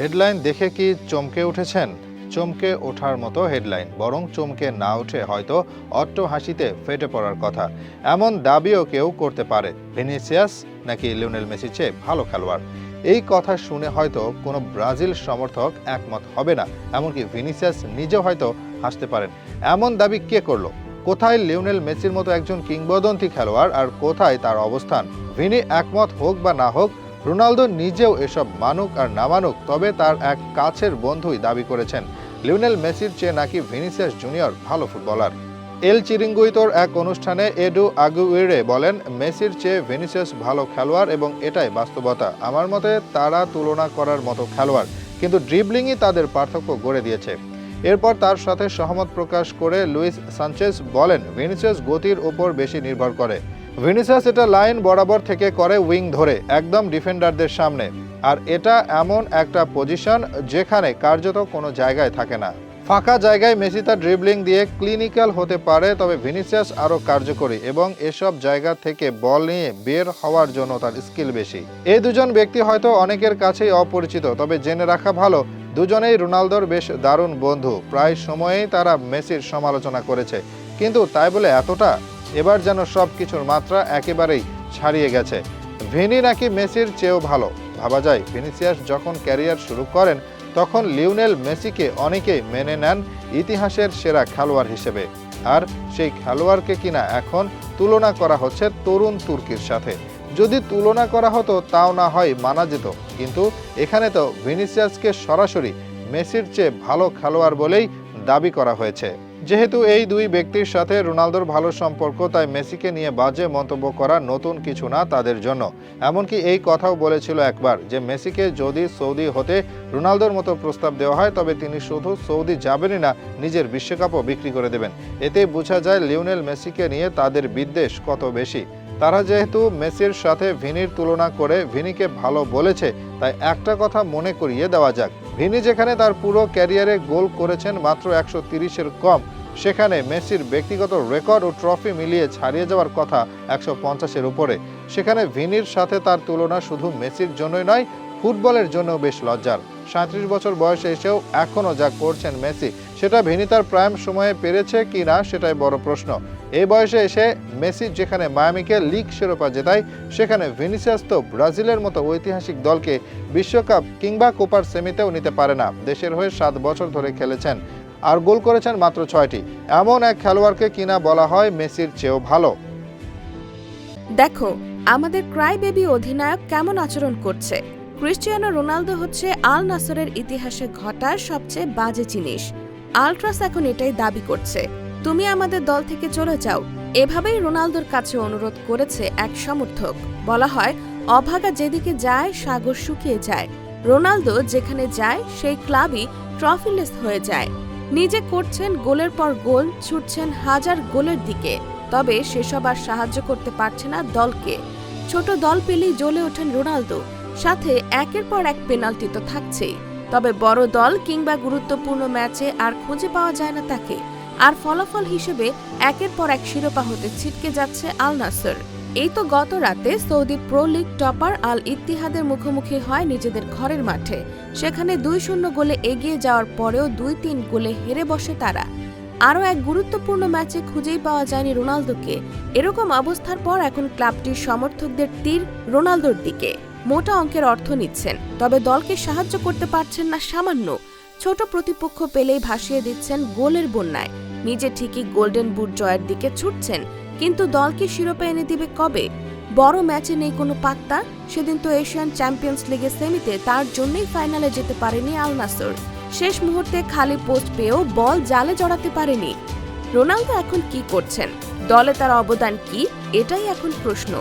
Headline দেখে কি চমকে উঠেছেন? চমকে ওঠার মতো হেডলাইন, বরং চমকে না উঠে হয়তো অট্ট হাসিতে ফেটে পড়ার কথা। এমন দাবিও কেউ করতে পারে। ভিনিসিয়াস নাকি লিওনেল মেসি চেয়ে ভালো খেলোয়াড়? এই কথা শুনে হয়তো কোনো ব্রাজিল সমর্থক একমত হবে না, এমনকি ভিনিসিয়াস নিজেও হয়তো হাসতে পারেন। এমন দাবি কে করল? কোথায় লিওনেল মেসির মতো একজন কিংবদন্তি খেলোয়াড় আর কোথায় তার অবস্থান? ভিনি একমত হোক বা না হোক রোনালদো নিজেও এসব মানুক আর না মানুক তবে তার এক কাছের বন্ধুই দাবি করেছেন, লিওনেল মেসির চেয়ে নাকি ভিনিসিয়াস জুনিয়র ভালো ফুটবলার। এল চিরিঙ্গুইতোর এক অনুষ্ঠানে এডু আগুইরে বলেন, মেসির চেয়ে ভিনিসিয়াস ভালো খেলোয়াড় এবং এটাই বাস্তবতা। আমার মতে তারা তুলনা করার মতো খেলোয়াড়, কিন্তু ড্রিবলিংই তাদের পার্থক্য গড়ে দিয়েছে। এরপর তার সাথে সহমত প্রকাশ করে লুইস সানচেজ বলেন, ভিনিসিয়াস গতির ওপর বেশি নির্ভর করে। ভিনিসিয়াস এটা লাইন বরাবর থেকে করে উইং ধরে, একদম ডিফেন্ডারদের সামনে। আর এটা এমন একটা পজিশন যেখানে কার্যত কোনো জায়গায় থাকে না। ফাঁকা জায়গায় মেসি তার ড্রিবলিং দিয়ে ক্লিনিক্যাল হতে পারে, তবে ভিনিসিয়াস আরও কার্যকরী এবং এসব জায়গা থেকে বল নিয়ে বের হওয়ার জন্য তার স্কিল বেশি। এই দুজন ব্যক্তি হয়তো অনেকের কাছেই অপরিচিত, তবে জেনে রাখা ভালো, দুজনেই রোনালদোর বেশ দারুণ বন্ধু। প্রায় সময়েই তারা মেসির সমালোচনা করেছে। কিন্তু তাই বলে এতটা? এবার যেন সব কিছুর মাত্রা একেবারেই ছাড়িয়ে গেছে। ভিনি নাকি মেসির চেয়েও ভালো। ভাবা যায়, ভিনিসিয়াস যখন ক্যারিয়ার শুরু করেন, তখন লিওনেল মেসিকে অনেকেই মেনে নেন ইতিহাসের সেরা খেলোয়াড় হিসেবে। আর সেই খেলোয়াড়কে কিনা এখন তুলনা করা হচ্ছে তরুণ তুর্কির সাথে। যদি তুলনা করা হতো, তাও না হয় মানা যেত। কিন্তু এখানে তো ভিনিসিয়াসকে সরাসরি মেসির চেয়ে ভালো খেলোয়াড় বলেই দাবি করা হয়েছে। যেহেতু এই দুই ব্যক্তির সাথে রোনালদোর ভালো সম্পর্ক, তাই মেসিকে নিয়ে বাজে মন্তব্য করা নতুন কিছু না তাদের জন্য। এমনকি এই কথাও বলেছিল একবার যে মেসিকে যদি সৌদি হতে রোনালদোর মতো প্রস্তাব দেওয়া হয়, তবে তিনি শুধু সৌদি যাবেনই না, নিজের বিশ্বকাপও বিক্রি করে দেবেন। এতে বোঝা যায় লিওনেল মেসিকে নিয়ে তাদের বিদ্বেষ কত বেশি। তারা যেহেতু মেসির সাথে ভিনির তুলনা করে ভিনিকে ভালো বলেছে, তাই একটা কথা মনে করিয়ে দেওয়া যাক। ভিনি যেখানে তার পুরো ক্যারিয়ারে গোল করেছেন মাত্র একশো তিরিশের কম, সেখানে মেসির ব্যক্তিগত রেকর্ড ও ট্রফি মিলিয়ে ছাড়িয়ে যাওয়ার কথা একশো পঞ্চাশের উপরে। সেখানে ভিনির সাথে তার তুলনা শুধু মেসির জন্যই নয়, ফুটবলের জন্য বেশ লজ্জার। সাঁত্রিশ বছর বয়সে এসেও এখনও যা করছেন মেসি, সেটা ভিনি তার প্রাইম সময়ে পেরেছে কি না সেটাই বড় প্রশ্ন। এই বয়সে এসে মেসি যেখানে মায়ামিকে লিগ শিরোপা জেতায়, সেখানে ভিনিসিয়াস তো ব্রাজিলের মতো ঐতিহাসিক দলকে বিশ্বকাপ কিংবা কোপার সেমিতেও নিতে পারে না। দেশের হয়ে সাত বছর ধরে খেলেছেন আর গোল করেছেন মাত্র ছয়টি। এমন এক খেলোয়াড়কে কিনা বলা হয় মেসির চেয়েও ভালো। দেখো, আমাদের ক্রাই বেবি অধিনায়ক কেমন আচরণ করছে? ক্রিস্টিয়ানো রোনালদো হচ্ছে আল নাসরের ইতিহাসে ঘটার সবচেয়ে বাজে জিনিস। আলট্রাস এখন এটাই দাবি করছে। তুমি আমাদের দল থেকে চলে যাও। এভাবেই রোনালদোর কাছে অনুরোধ করেছে এক সমর্থক। বলা হয়, অভাগা যেদিকে যায়, সাগর শুকিয়ে যায়। রোনালদো যেখানে যায়, সেই ক্লাবই ট্রফিলেস হয়ে যায়। নিজে করছেন গোলের পর গোল, ছুটছেন হাজার গোলের দিকে। তবে সেসব আর সাহায্য করতে পারছে না দলকে। ছোট দল পেলেই জ্বলে ওঠেন রোনালদো। সাথে একের পর এক পেনাল্টি তো থাকছেই। তবে বড় দল কিংবা গুরুত্বপূর্ণ ম্যাচে আর খুঁজে পাওয়া যায় না তাকে। আর ফলাফল হিসেবে একের পর এক শিরোপা হতে ছিটকে যাচ্ছে আল নাসর। এই তো গত রাতে Saudi pro league topper Al ইত্তিহাদের মুখোমুখি হয় নিজেদের ঘরের মাঠে। সেখানে দুই শূন্য গোলে এগিয়ে যাওয়ার পরেও দুই তিন গোলে হেরে বসে তারা। আরও এক গুরুত্বপূর্ণ ম্যাচে খুঁজেই পাওয়া যায়নি রোনালদোকে। এরকম অবস্থার পর এখন ক্লাবটির সমর্থকদের তীর রোনালদোর দিকে। মোটা অঙ্কের অর্থ নিচ্ছেন, তবে দলকে সাহায্য করতে পারছেন না সামান্য। ছোট প্রতিপক্ষ পেলেই ভাসিয়ে দিচ্ছেন গোলের বন্যায়। নিজে ঠিকই গোল্ডেন বুট জয়ের দিকে ছুটছেন। কিন্তু দলকে শিরোপা এনে দিবে কবে? বড় ম্যাচে নেই কোনো পাত্তা। সেদিন তো এশিয়ান চ্যাম্পিয়ন্স লিগের সেমিতে তার জন্যই ফাইনালে যেতে পারেনি আল নাসর শেষ মুহূর্তে খালি পোস্ট পেয়েও বল জালে জড়াতে পারেনি। রোনালদো এখন কি করছেন? দলে তার অবদান কি? এটাই এখন প্রশ্ন।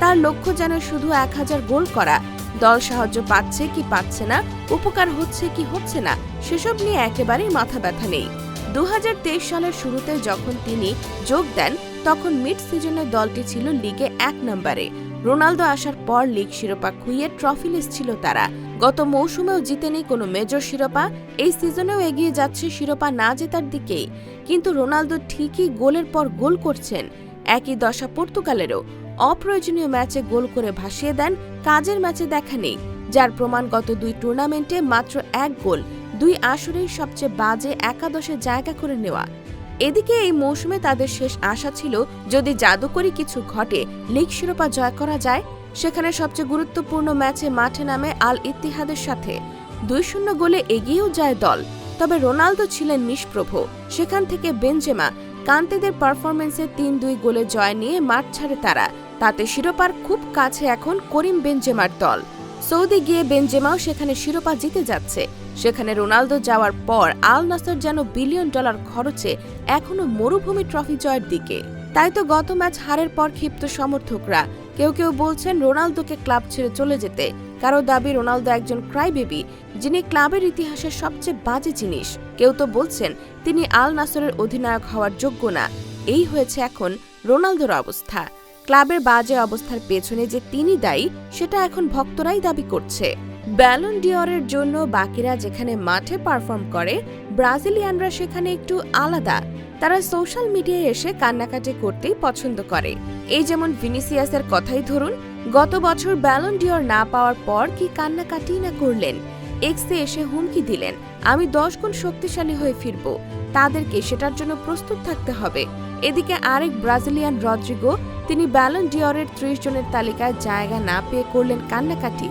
তার লক্ষ্য যেন শুধু এক হাজার গোল করা। দল সাহায্য পাচ্ছে কি পাচ্ছে না? উপকার হচ্ছে কি হচ্ছে না? সেসব নিয়ে একেবারেই মাথা ব্যথা নেই। দুহাজার তেইশ সালের শুরুতে যখন তিনি যোগ দেন, তখন মিড সিজনে দলটি ছিল লিগে এক নম্বরে। রোনালদো আসার পর লিগ শিরোপা খুইয়ে ট্রফিলেস ছিল তারা। গত মৌসুমেও জিতেনি কোনো মেজর শিরোপা, এই সিজনেও এগিয়ে যাচ্ছে শিরোপা না জেতার দিকেই। কিন্তু রোনালদো ঠিকই গোলের পর গোল করছেন, একই দশা পর্তুগালেরও। অপ্রয়োজনীয় ম্যাচে গোল করে ভাসিয়ে দেন, কাজের ম্যাচে দেখা নেই, যার প্রমাণ গত দুই টুর্নামেন্টে মাত্র এক গোল। দুই আসরেই সবচেয়ে বাজে একাদশে জায়গা করে নেওয়া। এদিকে এই মৌসুমে তাদের শেষ আশা ছিল, যদি জাদুকরি কিছু ঘটে, লিগ শিরোপা জয় করা যায়। সেখানে সবচেয়ে গুরুত্বপূর্ণ ম্যাচে মাঠে নামে আল ইতিহাদের সাথে। দুই শূন্য গোলে এগিয়েও যায় দল, তবে রোনালদো ছিলেন নিষ্প্রভ। সেখান থেকে বেনজেমা কান্তেদের পারফরমেন্সে তিন দুই গোলে জয় নিয়ে মাঠ ছাড়ে তারা। তাতে শিরোপার খুব কাছে এখন করিম বেনজেমার দল। সৌদি গিয়ে বেনজেমাও সেখানে শিরোপা জিতে যাচ্ছে। সেখানে রোনালদো যাওয়ার পর আল নাসর যেন বিলিয়ন ডলার খরচে এখনও মরুভূমি ট্রফি জয়ের দিকে। তাই তো গত ম্যাচ হারের পর ক্ষিপ্ত সমর্থকরা। কেউ কেউ বলছেন রোনালদোকে ক্লাব ছেড়ে চলে যেতে। কারও দাবি, রোনালদো একজন ক্রাই বেবি যিনি ক্লাবের ইতিহাসের সবচেয়ে বাজে জিনিস। কেউ তো বলছেন তিনি আল নাসরের অধিনায়ক হওয়ার যোগ্য না। এই হয়েছে এখন রোনালদোর অবস্থা। ক্লাবের বাজে অবস্থার পেছনে যে তিনি দায়ী, সেটা এখন ভক্তরাই দাবি করছে। ব্যালন ডিওরের জন্য বাকিরা যেখানে মাঠে পারফর্ম করে, ব্রাজিলিয়ানরা সেখানে একটু আলাদা। তারা সোশ্যাল মিডিয়ায় এসে কান্নাকাটি করতেই পছন্দ করে। এই যেমন ভিনিসিয়াসের কথাই ধরুন, গত বছর ব্যালন ডিওর না পাওয়ার পর কি কান্নাকাটি না করলেন? এক্সে এসে হুমকি দিলেন, আমি দশ গুণ শক্তিশালী হয়ে ফিরব। তাদেরকে সেটার জন্য প্রস্তুত থাকতে হবে। এদিকে আরেক ব্রাজিলিয়ান রদ্রিগো তিনি ব্যালন ডিওরের ত্রিশ জনের তালিকায় জায়গা না পেয়ে করলেন কান্নাকাটি।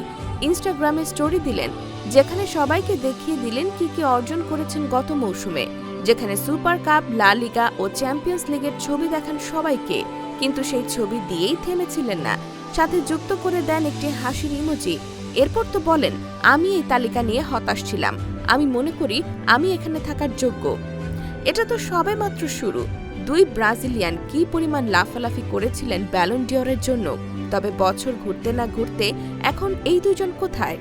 ইনস্টাগ্রামে স্টোরি দিলেন, যেখানে সবাইকে দেখিয়ে দিলেন কি কি অর্জন করেছেন গত মৌসুমে। যেখানে সুপার কাপ লা লিগা ও চ্যাম্পিয়ন্স লিগের ছবি দেখান সবাইকে, কিন্তু সেই ছবি দিয়েই থেমেছিলেন না। সাথে যুক্ত করে দেন একটি হাসির ইমোজি। এরপর তো বলেন, আমি এই তালিকা নিয়ে হতাশ ছিলাম। আমি মনে করি, আমি এখানে থাকার যোগ্য। এটা তো সবে মাত্র শুরু। দুই ব্রাজিলিয়ান কি পরিমাণ লাফালাফি করেছিলেন ব্যালন ডিওরের জন্য? তবে বছর ঘুরতে না ঘুরতে এখন এই দুজন কোথায়?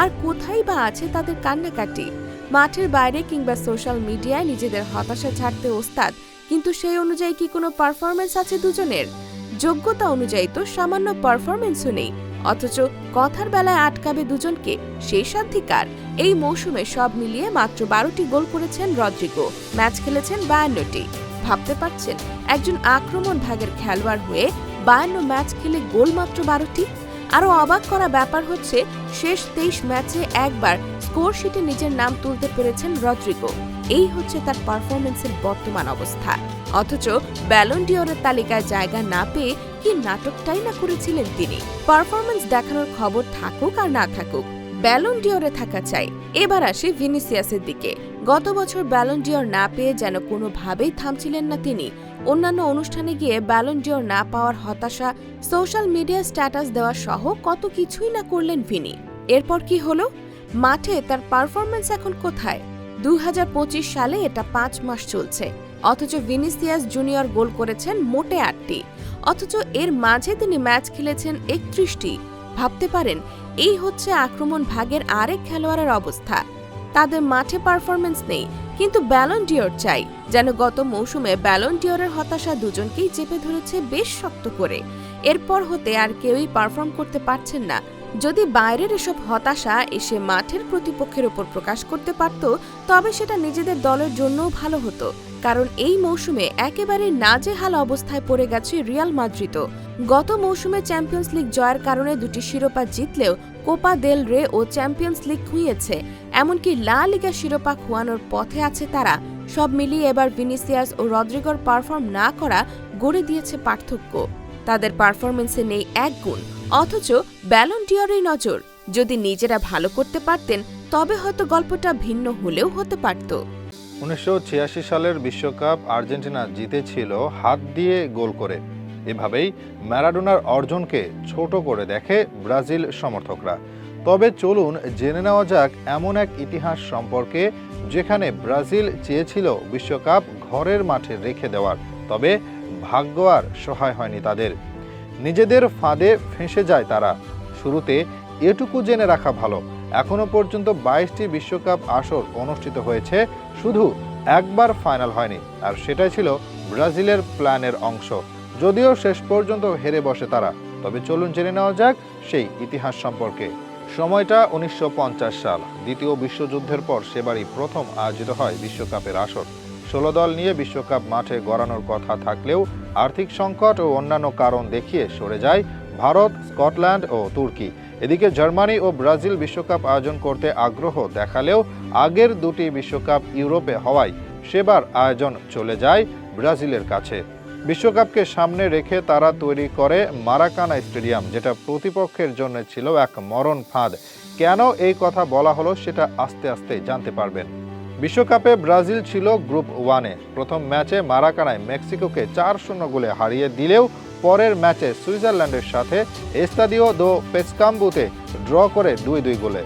আর কোথায় বা আছে তাদের কান্নাকাটি? মাঠের বাইরে কিংবা সোশ্যাল মিডিয়ায় নিজেদের হতাশা ছাড়তে ওস্তাদ, কিন্তু সেই অনুযায়ী কি কোনো পারফরমেন্স আছে দুজনের? যোগ্যতা অনুযায়ী তো সামান্য পারফরমেন্সও নেই, অথচ কথার বেলায় আটকাবে দুজনকে, সেই সাধিকার এই মৌসুমে সব মিলিয়ে মাত্র বারোটি গোল করেছেন রদ্রিগো, ম্যাচ খেলেছেন বায়ান্নটি। ভাবতে পারছেন? একজন আক্রমণ ভাগের খেলোয়াড় হয়ে বায়ান্ন ম্যাচ খেলে গোল মাত্র বারোটি? আরও অবাক করা ব্যাপার হচ্ছে, শেষ তেইশ ম্যাচে একবার স্কোর শিটে নিজের নাম তুলতে পেরেছেন রদ্রিগো। এই হচ্ছে তার পারফরমেন্সের বর্তমান অবস্থা। অথচ ব্যালন ডিওরের তালিকায় জায়গা না পেয়ে কি নাটকটাই না করেছিলেন তিনি? পারফরমেন্স দেখানোর খবর থাকুক আর না থাকুক, ব্যালন ডিওরে থাকা চাই। এবার আসি ভিনিসিয়াসের দিকে। গত বছর ব্যালন ডিওর না পেয়ে যেন কোনোভাবেই থামছিলেন না তিনি। অন্যান্য অনুষ্ঠানে গিয়ে ব্যালন ডিওর না পাওয়ার হতাশা সোশ্যাল মিডিয়া স্ট্যাটাস দেওয়া সহ কত কিছুই না করলেন ভিনি। এরপর কি হলো? মাঠে তার পারফরমেন্স এখন কোথায়? দুহাজার পঁচিশ সালে এটা পাঁচ মাস চলছে। অথচ ভিনিসিয়াস জুনিয়র গোল করেছেন মোটে আটটি। অথচ এর মাঝে তিনি ম্যাচ খেলেছেন একত্রিশটি। ভাবতে পারেন, এই হচ্ছে আক্রমণ ভাগের আরেক খেলোয়াড়ের অবস্থা। তাদের মাঠে পারফরমেন্স নেই। কিন্তু ব্যালন ডিওর চাই, যেন গত মৌসুমে ব্যালন ডিওরের হতাশা দুজনকেই চেপে ধরেছে বেশ শক্ত করে। এরপর হতে আর কেউই পারফর্ম করতে পারছেন না। যদি বাইরের এসব হতাশা এসে মাঠের প্রতিপক্ষের ওপর প্রকাশ করতে পারত, তবে সেটা নিজেদের দলের জন্যও ভালো হতো। কারণ এই মৌসুমে একেবারে নাজেহাল অবস্থায় পড়ে গেছে রিয়াল মাদ্রিদও গত মৌসুমে চ্যাম্পিয়ন্স লিগ জয়ের কারণে দুটি শিরোপা জিতলেও কোপা দেল রে ও চ্যাম্পিয়ন্স লিগ খুইয়েছে, এমনকি লা লিগা শিরোপা খোয়ানোর পথে আছে তারা। সব মিলিয়ে এবার ভিনিসিয়াস ও রদ্রিগর পারফর্ম না করা গড়ে দিয়েছে পার্থক্য। তাদের পারফরমেন্সে নেই এক গুণ, অথচ ব্যালন ডিওরের নজর। যদি নিজেরা ভালো করতে পারতেন, তবে হয়তো গল্পটা ভিন্ন হলেও হতে পারত। উনিশশো ছিয়াশি সালের বিশ্বকাপ আর্জেন্টিনা জিতেছিল হাত দিয়ে গোল করে। এভাবেই ম্যারাডোনার অর্জনকে ছোট করে দেখে ব্রাজিল সমর্থকরা। তবে চলুন জেনে নেওয়া যাক এমন এক ইতিহাস সম্পর্কে যেখানে ব্রাজিল চেয়েছিল বিশ্বকাপ ঘরের মাঠে রেখে দেওয়ার, তবে ভাগ্য আর সহায় হয়নি তাদের। নিজেদের ফাঁদে ফেঁসে যায় তারা। শুরুতে এটুকু জেনে রাখা ভালো, এখনও পর্যন্ত বাইশটি বিশ্বকাপ আসর অনুষ্ঠিত হয়েছে, শুধু একবার ফাইনাল হয়নি, আর সেটাই ছিল ব্রাজিলের প্ল্যানের অংশ। যদিও শেষ পর্যন্ত হেরে বসে তারা, তবে চলুন জেনে নেওয়া যাক সেই ইতিহাস সম্পর্কে। সময়টা উনিশশো পঞ্চাশ সাল, দ্বিতীয় বিশ্বযুদ্ধের পর সেবারই প্রথম আয়োজিত হয় বিশ্বকাপের আসর। ষোলো দল নিয়ে বিশ্বকাপ মাঠে গড়ানোর কথা থাকলেও আর্থিক সংকট ও অন্যান্য কারণ দেখিয়ে সরে যায় ভারত, স্কটল্যান্ড ও তুর্কি। এদিকে জার্মানি ও ব্রাজিল বিশ্বকাপ আয়োজন করতে আগ্রহ দেখালেও আগের দুটি বিশ্বকাপ ইউরোপে হওয়ায় সেবার আয়োজন চলে যায় ব্রাজিলের কাছে। বিশ্বকাপকে সামনে রেখে তারা তৈরি করে মারাকানা স্টেডিয়াম, যেটা প্রতিপক্ষের জন্য ছিল এক মরণ ফাঁদ। কেন এই কথা বলা হলো সেটা আস্তে আস্তে জানতে পারবেন। বিশ্বকাপে ব্রাজিল ছিল গ্রুপ ওয়ানে। প্রথম ম্যাচে মারাকানায় মেক্সিকোকে চার শূন্য গোলে হারিয়ে দিলেও পরের ম্যাচে সুইজারল্যান্ডের সাথে এস্তাদিও দো পেসকাম্বুতে ড্র করে দুই দুই গোলে।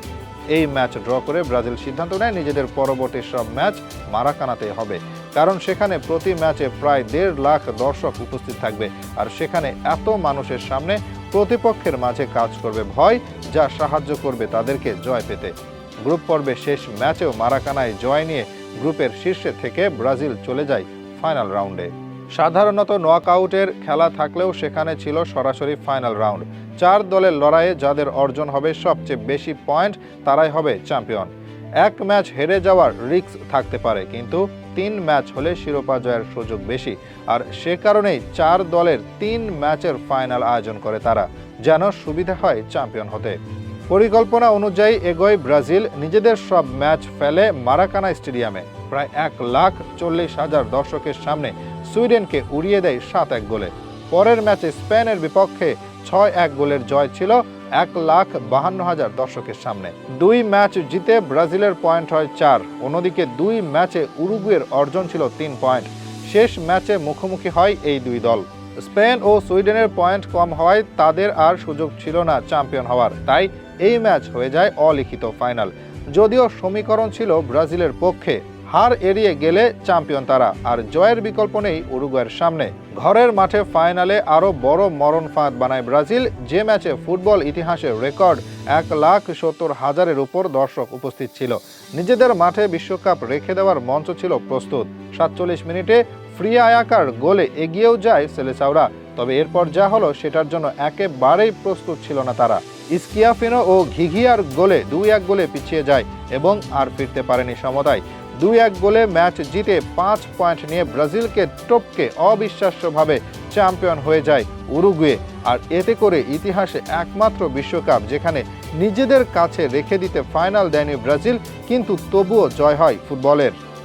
এই ম্যাচ ড্র করে ব্রাজিল সিদ্ধান্ত নেয় নিজেদের পরবর্তী সব ম্যাচ মারাকানাতে হবে। কারণ সেখানে প্রতি ম্যাচে প্রায় দেড় লাখ দর্শক উপস্থিত থাকবে। আর সেখানে এত মানুষের সামনে প্রতিপক্ষের মাঝে কাজ করবে ভয়, যা সাহায্য করবে তাদেরকে জয় পেতে। গ্রুপ পর্বে শেষ ম্যাচেও মারাকানায় জয় নিয়ে গ্রুপের শীর্ষে থেকে ব্রাজিল চলে যায় ফাইনাল রাউন্ডে। সাধারণত নকআউটের খেলা থাকলেও সেখানে ছিল সরাসরি ফাইনাল রাউন্ড। চার দলের লড়াইয়ে যাদের অর্জন হবে সবচেয়ে বেশি পয়েন্ট, তারাই হবে চ্যাম্পিয়ন। এক ম্যাচ হেরে যাওয়ার রিস্ক থাকতে পারে, কিন্তু তিন ম্যাচ হলে শিরোপা জয়ের সুযোগ বেশি। আর সে কারণেই চার দলের তিন ম্যাচের ফাইনাল আয়োজন করে তারা, যেন সুবিধা হয় চ্যাম্পিয়ন হতে। পরিকল্পনা অনুযায়ী এগোয় ব্রাজিল, নিজেদের সব ম্যাচ ফেলে মারাকানা স্টেডিয়ামে। প্রায় এক লাখ চল্লিশ হাজার দর্শকের সামনে সুইডেনকে উড়িয়ে দেয় সাত এক গোলে। পরের ম্যাচে স্পেনের বিপক্ষে ছয় এক গোলের জয় ছিল এক লাখ বাহান্ন হাজার দর্শকের সামনে। দুই ম্যাচ জিতে ব্রাজিলের পয়েন্ট হয় চার। অন্যদিকে দুই ম্যাচে উরুগুয়ের অর্জন ছিল তিন পয়েন্ট। শেষ ম্যাচে মুখোমুখি হয় এই দুই দল। স্পেন ও সুইডেনের পয়েন্ট কম হওয়ায় তাদের আর সুযোগ ছিল না চ্যাম্পিয়ন হওয়ার। তাই এই ম্যাচ হয়ে যায় অলিখিত ফাইনাল। যদিও সমীকরণ ছিল ব্রাজিলের পক্ষে। হার এড়িয়ে গেলে চ্যাম্পিয়ন তারা। আর জয়ের বিকল্প নেই উরুগুয়ের সামনে। ঘরের মাঠে ফাইনালে আরও বড় মরণ ফাঁদ বানায় ব্রাজিল। যে ম্যাচে ফুটবল ইতিহাসের রেকর্ড এক লাখ সত্তর হাজারের উপর দর্শক উপস্থিত ছিল। নিজেদের মাঠে বিশ্বকাপ রেখে দেওয়ার মঞ্চ ছিল প্রস্তুত। সাতচল্লিশ মিনিটে ফ্রি আয়াকার গোলে এগিয়েও যায় সেলেসাওরা। তবে এরপর যা হলো সেটার জন্য একেবারেই প্রস্তুত ছিল না তারা। ইস্কিয়াফিনো ও ঘিঘিয়ার গোলে দুই এক গোলে পিছিয়ে যায় এবং আর ফিরতে পারেনি সমতায়। দুই এক গোলে ম্যাচ জিতে পাঁচ পয়েন্ট নিয়ে ব্রাজিলকে টপকে অবিশ্বাস্যভাবে চ্যাম্পিয়ন হয়ে যায় উরুগুয়ে। আর এতে করে ইতিহাসে একমাত্র বিশ্বকাপ, যেখানে নিজেদের কাছে রেখে দিতে ফাইনাল দেয়নি ব্রাজিল, কিন্তু তবুও জয় হয় ফুটবলের।